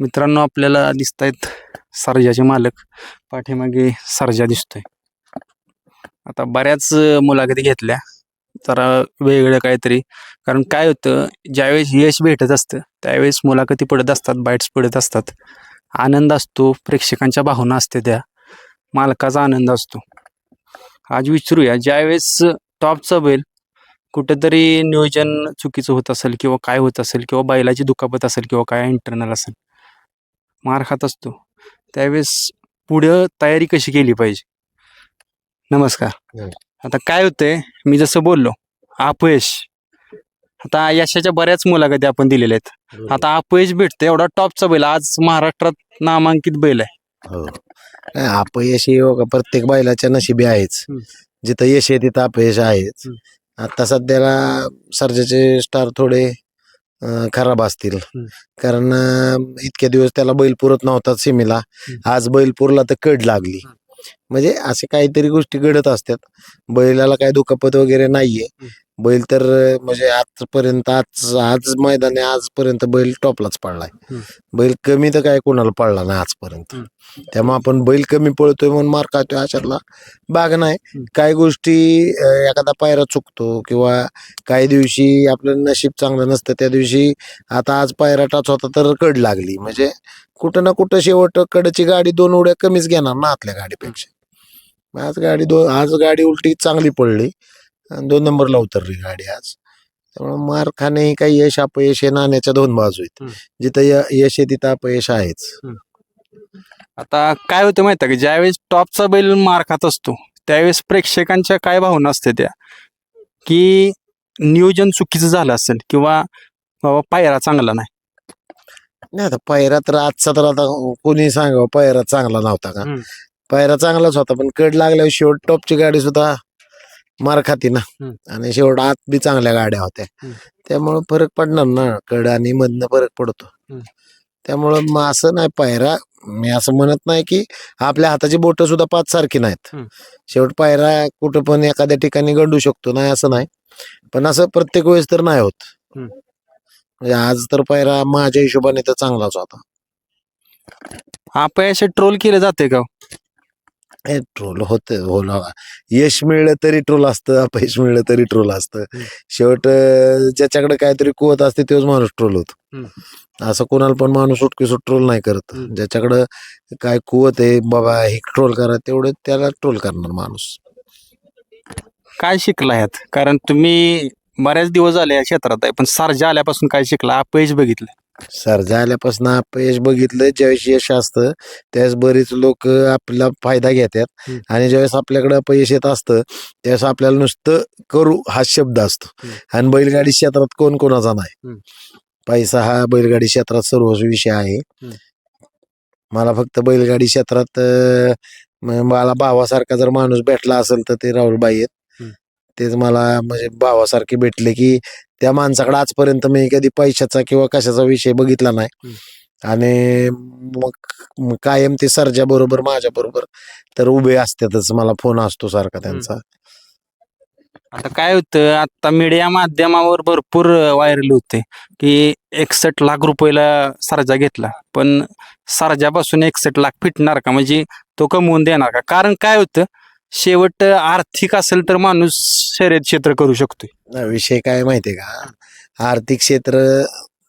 मित्रांनो आपल्याला दिसत आहेत सर्जाचे मालक. पाठीमागे सर्जा दिसतोय. आता बऱ्याच मुलाखती घेतल्या. जरा वेगळं काहीतरी. कारण काय होतं ज्यावेळेस यश भेटत असतं त्यावेळेस मुलाखती पडत असतात बाईट्स पडत असतात. आनंद असतो प्रेक्षकांच्या भावना असते त्या. मालकाचा आनंद असतो. आज विचारूया ज्यावेळेस टॉपचा बैल कुठेतरी नियोजन चुकीचं होत असेल किंवा काय होत असेल किंवा बैलाची दुखापत असेल किंवा काय इंटरनल असेल मार खात असतो. त्यावेळेस पुढं तयारी कशी केली पाहिजे? नमस्कार. आता काय होतंय मी जसं बोललो अपयश. आता यशाच्या बऱ्याच मुलाखती आपण दिलेल्या आहेत. आता अपयश भेटतं एवढा टॉपचा बैल आज महाराष्ट्रात नामांकित बैल आहे. हो. नाही, अपयश हे प्रत्येक बैलाच्या नशिबी आहेच. जिथं यश आहे तिथं अपयश आहेच. आता सध्याला सर्जाचे स्टार थोडे अं, खराब असतील हम्म. कारण अं, इतके दिवस त्याला बैल पुरत नव्हता सीमेला. आज बैल पुरला तर कड लागली. म्हणजे असे काहीतरी गोष्टी घडत असतात बैलाला काय दुखापत वगैरे नाहीये हम्म. बैल तर म्हणजे आजपर्यंत आज आज मैदानी आजपर्यंत बैल टॉपलाच पडलाय. बैल कमी तर काय कोणाला पडला नाही आजपर्यंत. त्यामुळे आपण बैल कमी पळतोय म्हणून मार खातोय अशातला भाग नाही. काही गोष्टी एखादा पायरा चुकतो किंवा काही दिवशी आपलं नशीब चांगलं नसतं त्या दिवशी आता आज पायरा टाच होता तर कड लागली. म्हणजे कुठं ना कुठं शेवट कडची गाडी दोन उड्या कमीच घेणार ना आतल्या गाडीपेक्षा. आज गाडी दोन आज गाडी उलटी चांगली पडली. दोन नंबरला उतरली गाडी आज. त्यामुळे मार खाणे ही काही यश अपयश हे नाण्याच्या दोन बाजू आहेत. जिथं य- यश आहे तिथं अपयश आहेच. आता काय होतं माहिती आहे का? ज्यावेळेस टॉपचा बैल मार खात असतो त्यावेळेस प्रेक्षकांच्या काय भावना असते त्या? की नियोजन चुकीचं झालं असेल किंवा बाबा पायरा चांगला नाही. नाही आता पायरा तर आजचा तर आता कोणी सांगावं पायरा चांगला नव्हता का? हम्म. पायरा चांगलाच होता पण कड लागल्यावर शेवट टॉपची गाडी सुद्धा मार खाती ना. हम्म. आणि शेवट आत बी चांगल्या गाड्या होत्या. हम्म. त्यामुळं फरक पडणार ना. कड आणि मधनं फरक पडतो. हम्म. त्यामुळं मग असं नाही पायरा. मी असं म्हणत नाही की आपल्या हाताची बोट सुद्धा पाच सारखी नाहीत. हम्म. शेवट पायरा कुठं पण एखाद्या ठिकाणी गंडू शकतो. नाही असं नाही. पण असं प्रत्येक वेळेस तर नाही होत. हम्म. म्हणजे आज तर पायरा माझ्या हिशोबाने तर चांगलाच होता. अपयश ट्रोल केले जाते का हे ट्रोल होत होला यश मिळलं तरी ट्रोल असतं अपयश मिळलं तरी ट्रोल असतं. शेवट ज्याच्याकडे काहीतरी कुवत असते तोच माणूस ट्रोल होतो. असं कोणाला पण माणूस सुटकी सुट ट्रोल नाही करत. ज्याच्याकडं काय कुवत आहे बाबा हे ट्रोल करा तेवढं त्याला ट्रोल करणार माणूस. काय शिकला ह्यात? कारण तुम्ही बऱ्याच दिवस झाले या क्षेत्रात आहे पण सारजा आल्यापासून काय शिकला? अपयश बघितलं सर्जा आल्यापासून अपयश बघितलं ज्यावेळेस यश असतं त्यावेळेस बरीच लोक आपला फायदा घेतात हम्म. आणि ज्यावेळेस आपल्याकडे अपयश येत असतं त्यावेळेस आपल्याला नुसतं करू हा शब्द असतो हम्म. आणि बैलगाडी क्षेत्रात कोण कोणाचा नाही हम्म. पैसा हा बैलगाडी क्षेत्रात सर्व विषय आहे हम्म. मला फक्त बैलगाडी क्षेत्रात अं, म- मला भावासारखा जर माणूस भेटला असेल तर ते राहुलबाई आहेत हम्म. तेच मला म्हणजे भावासारखे भेटले की त्या माणसाकडे आजपर्यंत मी कधी पैशाचा किंवा कशाचा विषय बघितला नाही. आणि मग कायम ते सरजा बरोबर माझ्या बरोबर तर उभे असतातच. मला फोन असतो सारखा त्यांचा. आता काय होतं आता मीडिया माध्यमावर भरपूर व्हायरल होते की एकसष्ट लाख रुपयाला सरजा घेतला. पण सरजापासून एकसष्ट लाख फिटणार का? म्हणजे तो कमवून देणार का? कारण काय होतं शेवट आर्थिक असेल तर माणूस शर्यत क्षेत्र करू शकतोय. विषय काय माहितीये का? आर्थिक क्षेत्र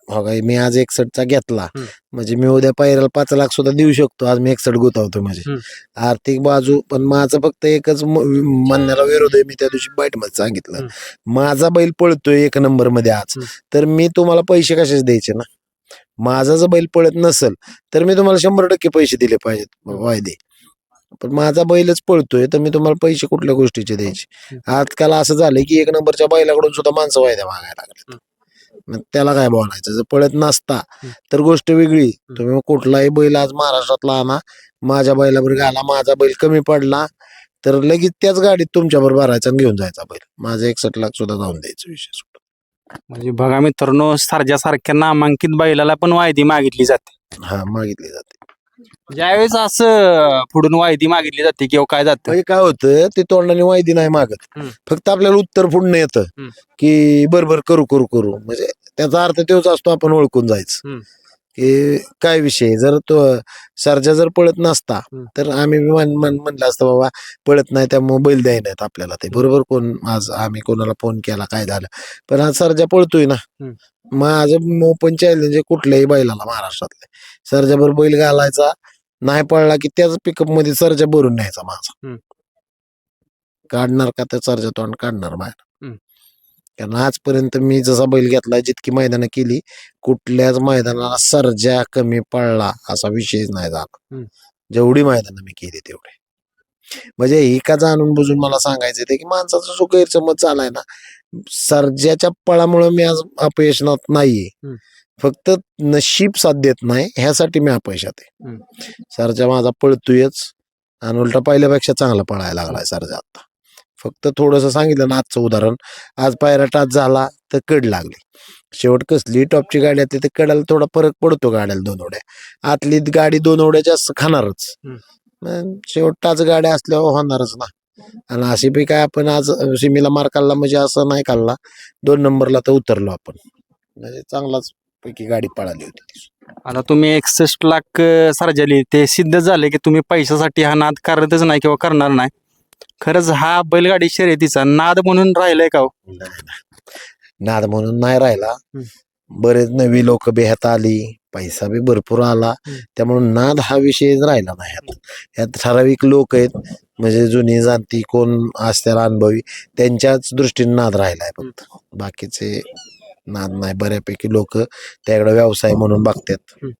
हो मी आज एकसठचा घेतला. हम्म. म्हणजे मी उद्या पायऱ्याला पाच लाख सुद्धा देऊ शकतो. आज मी एकसठ गुतावतो म्हणजे हम्म. आर्थिक बाजू पण माझं फक्त एकच म- म्हणण्याला विरोध आहे मी त्या दिवशी बाईटमध्ये सांगितलं माझा बैल पळतोय एक नंबरमध्ये आज. हम्म. तर मी तुम्हाला पैसे कशाच द्यायचे ना? माझा जर बैल पळत नसेल तर मी तुम्हाला शंभर टक्के पैसे दिले पाहिजेत वायदे. पण माझा बैलच पळतोय तर मी तुम्हाला पैसे कुठल्या गोष्टीचे द्यायचे? आजकाल असं झालंय की एक नंबरच्या बैलाकडून सुद्धा माणसं वायद्या मागायला लागले मग त्याला काय बोलायचं? जर पळत नसता तर गोष्ट वेगळी. तुम्ही कुठलाही बैल आज महाराष्ट्रातला आणा माझ्या बैलावर घाला माझा बैल कमी पडला तर लगेच त्याच गाडीत तुमच्या बरोबर भरायचा आणि घेऊन जायचा बैल. माझं एकसठ लाख सुद्धा जाऊन द्यायचं विषय. म्हणजे बघा मित्रांनो सारख्या नामांकित बैलाला पण वायदी मागितली जाते. हा मागितली जाते. ज्यावेळेस असं पुढून वायदी मागितली जाते किंवा काय जातं म्हणजे काय होतं ते तोंडाने वायदी नाही मागत हम्म. फक्त आपल्याला उत्तर पुढणं येतं हम्म. की बरोबर करू करू करू म्हणजे त्याचा अर्थ तोच असतो आपण ओळखून जायचं हम्म. की काय विषय जर तो सर्जा जर पळत नसता हम्म. तर आम्ही बी म्हण- म्हण- म्हणलं असतं बाबा पळत नाही त्यामुळे बैल द्याय नाहीत आपल्याला ते बरोबर कोण आज आम्ही कोणाला फोन केला काय झालं पण आज सर्जा पळतोय ना हम्म. माझं ओपन चॅलेंज आहे कुठल्याही बैलाला महाराष्ट्रातले सर्जावर बैल घालायचा नाही पळला की त्याच पिकअपमध्ये सर्जा भरून न्यायचा माझा हम्म. काढणार का तर सर्जा तोंड काढणार बाहेर हम्म. कारण आजपर्यंत मी जसा बैल घेतला जितकी मैदानं केली कुठल्याच मैदानाला सर्जा कमी पडला असा विषयच नाही झाला हम्म. जेवढी मैदानं मी केली तेवढे म्हणजे ही का जाणून बुजून मला सांगायचं ते की माणसाचा जो गैरसमज झालाय ना सर्जाच्या पळामुळे मी आज अपयशनात नाहीये हम्म. फक्त नशीब साथ देत नाही ह्यासाठी मी अपयशात आहे. सर्जा माझा पळतोयच आणि उलटा पहिल्यापेक्षा चांगला पळायला लागलाय सर्जा आता. फक्त थोडस सांगितलं ना आजचं उदाहरण. आज पायरा टाच झाला तर कड लागली. शेवट कसली टॉपची गाडी असली तर कडाला थोडा फरक पडतो गाड्याला दोन उड्या आतली गाडी दोन उड्या जास्त खाणारच. शेवट टाच गाड्या असल्यावर होणारच ना. आणि अशी बी काय आपण आज सिमीला मार काढला म्हणजे असं नाही काढला दोन नंबरला तर उतरलो आपण. म्हणजे चांगलाच पैकी गाडी पळाली होती. आता तुम्ही एकसष्ट लाख अं, सर्जाली ते सिद्ध झाले की तुम्ही पैशासाठी हा नाद करतच नाही किंवा करणार नाही खरंच हा बैलगाडी शर्यतीचा नाद म्हणून राहिलाय का हो? नाद म्हणून नाही राहिला हम्म. बरेच नवी लोक बी ह्यात आली पैसा बी भरपूर आला हम्म. त्यामुळे नाद हा विषयच राहिला नाही ह्यात ह्यात ठराविक लोक आहेत म्हणजे जुनी जाणती कोण असत्याला अनुभवी त्यांच्याच दृष्टीने नाद राहिलाय फक्त बाकीचे नाद नाही. बऱ्यापैकी लोक त्याकडे व्यवसाय म्हणून बघतात. हम्म.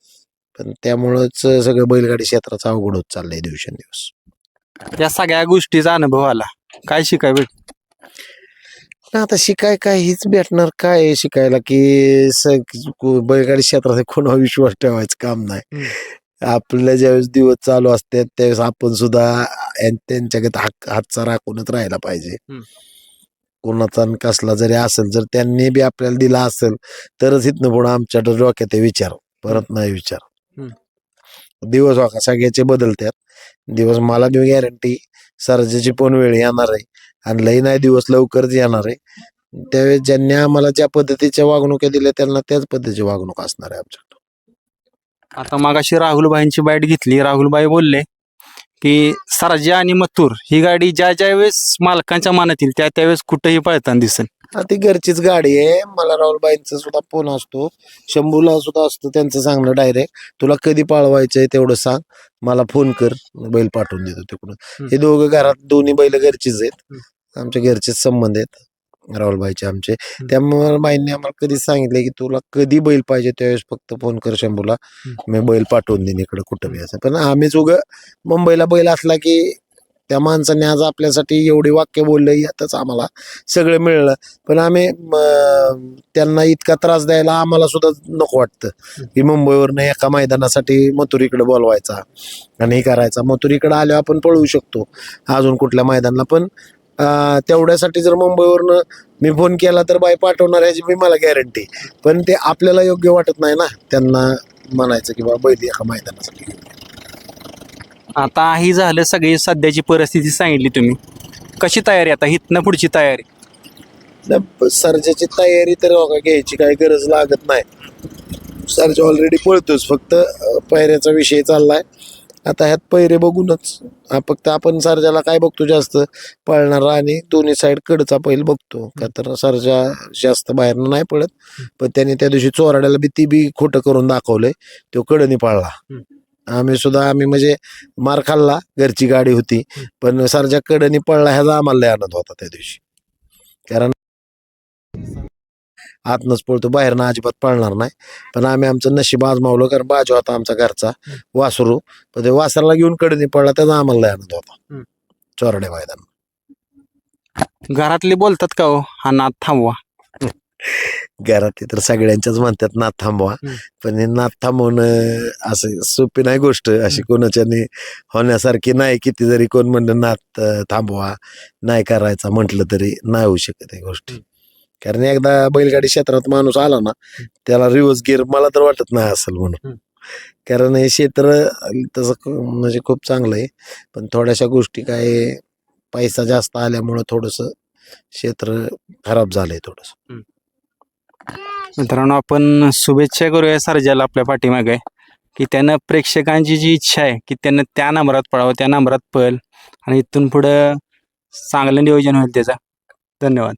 पण त्यामुळंच सगळं बैलगाडी क्षेत्राचं अवघड होत चाललंय दिवसेंदिवस. या सगळ्या गोष्टीचा अनुभव आला. काय शिकाय भेट ना आता शिकाय काय? हीच भेटणार काय आहे शिकायला की स- को- बैलगाडी क्षेत्रात कोणावर विश्वास ठेवायचं काम नाही. आपल्या ज्यावेळेस दिवस चालू असतात त्यावेळेस आपण सुद्धा यां- त्यांच्याकडे हात हातचा राखूनच राहायला पाहिजे. हम्म. कोणाचा न कसला जरी असेल जर त्यांनी बी आपल्याला दिला असेल तरच इथनं पुढे आमच्या डोक्यात आहे विचार. परत नाही विचार. दिवस वाका सगळ्याचे बदलतात दिवस मला देऊ गॅरंटी सर्जाची पण वेळ येणार आहे आणि लई नाही दिवस लवकरच येणार आहे. त्यावेळेस ज्यांनी आम्हाला ज्या पद्धतीच्या वागणुका दिल्या त्यांना त्याच पद्धतीची वागणूक असणार आहे आमच्याकडे. आता मागाशी राहुलबाईंची बाईट घेतली. राहुलबाई बोलले की सरजा आणि मथुर ही गाडी ज्या ज्या वेळेस मालकांच्या मनात येईल त्या त्यावेळेस कुठेही पळताना दिसेल. हा ती घरचीच गाडी आहे. मला राहुलबाईंचा सुद्धा फोन असतो. शंभूला सुद्धा असतो त्यांचं सांगणं डायरेक्ट तुला कधी पाळवायचंय तेवढं सांग. मला फोन कर. बैल पाठवून देतो तिकडून. हे दोघं घरात दोन्ही बैल घरचीच आहेत. आमच्या घरचेच संबंध आहेत. राहुलबाईचे आमचे. त्यामुळे बाईंनी आम्हाला कधीच सांगितलं की तुला कधी बैल पाहिजे त्यावेळेस फक्त फोन कर शंभूला. मी बैल पाठवून देईन इकडे कुठं बी असं. पण आम्हीच उग मुंबईला बैल असला की त्या माणसाने आज आपल्यासाठी एवढी वाक्य बोललं यातच आम्हाला सगळं मिळलं. पण आम्ही त्यांना इतका त्रास द्यायला आम्हाला सुद्धा नको वाटतं. की मुंबईवरनं एका मैदानासाठी मथुरीकडे बोलवायचा आणि हे करायचा. मथुरीकडे आल्यावर आपण पळवू शकतो. अजून कुठल्या मैदानाला पण तेवढ्यासाठी जर मुंबईवरनं मी फोन केला तर बाई पाठवणार याची मी मला गॅरंटी पण ते आपल्याला योग्य वाटत नाही ना. त्यांना म्हणायचं की बाबा बैल एका मैदानासाठी. आता ही झालं सगळी सध्याची परिस्थिती सांगितली तुम्ही. कशी तयारी आता? इथनं पुढची तयारी. सर्जाची तयारी तर बघा घ्यायची काही गरज लागत नाही. सर्जा ऑलरेडी पळतोच. फक्त अं, पायऱ्याचा विषय चाललाय. आता ह्यात पैरे बघूनच. फक्त आपण सरजाला काय बघतो जास्त? पळणारा आणि दोन्ही साईड कडचा पैल बघतो. का तर सरजा जास्त बाहेरनं नाही पळत. पण त्याने त्या दिवशी चोराड्याला बी ती बी खोटं करून दाखवलंय. तो कडनी पळला. आम्ही सुद्धा आम्ही म्हणजे मार खाल्ला घरची गाडी होती. पण सरजा कडनी पळला ह्याचा आम्हाला आनंद होता त्या दिवशी. कारण आतनच पळतो बाहेरनं अजिबात पळणार नाही. पण आम्ही आमचं नशीब आजमावलं कारण बाजू होता आमचा घरचा वासरू. पण ते वासराला घेऊन कडनी पडला त्याचा आम्हाला आनंद होता. चोरडे मैदान. घरातले बोलतात का हो? हा नाद थांबवा. घरात तर सगळ्यांच्याच म्हणतात नाथ थांबवा. पण हे नाथ थांबवणं असं सोपी नाही गोष्ट. अशी कोणाच्याने होण्यासारखी नाही किती जरी कोण म्हणलं नाथ थांबवा. नाही करायचा म्हटलं तरी नाही होऊ शकत ही गोष्टी. कारण एकदा बैलगाडी क्षेत्रात माणूस आला ना त्याला रिवर्स गिअर मला तर वाटत नाही असेल म्हणून. कारण हे क्षेत्र तसं म्हणजे खूप चांगलं आहे. पण थोड्याशा गोष्टी काय पैसा जास्त आल्यामुळं थोडंसं क्षेत्र खराब झालंय थोडंसं. मित्रांनो आपण शुभेच्छा करूया सर्जाला आपल्या पाठीमागे. की त्यानं प्रेक्षकांची जी इच्छा आहे की त्यानं त्या नंबरात पळावं त्या नंबरात पळ आणि इथून पुढं चांगलं नियोजन होईल त्याचा. धन्यवाद.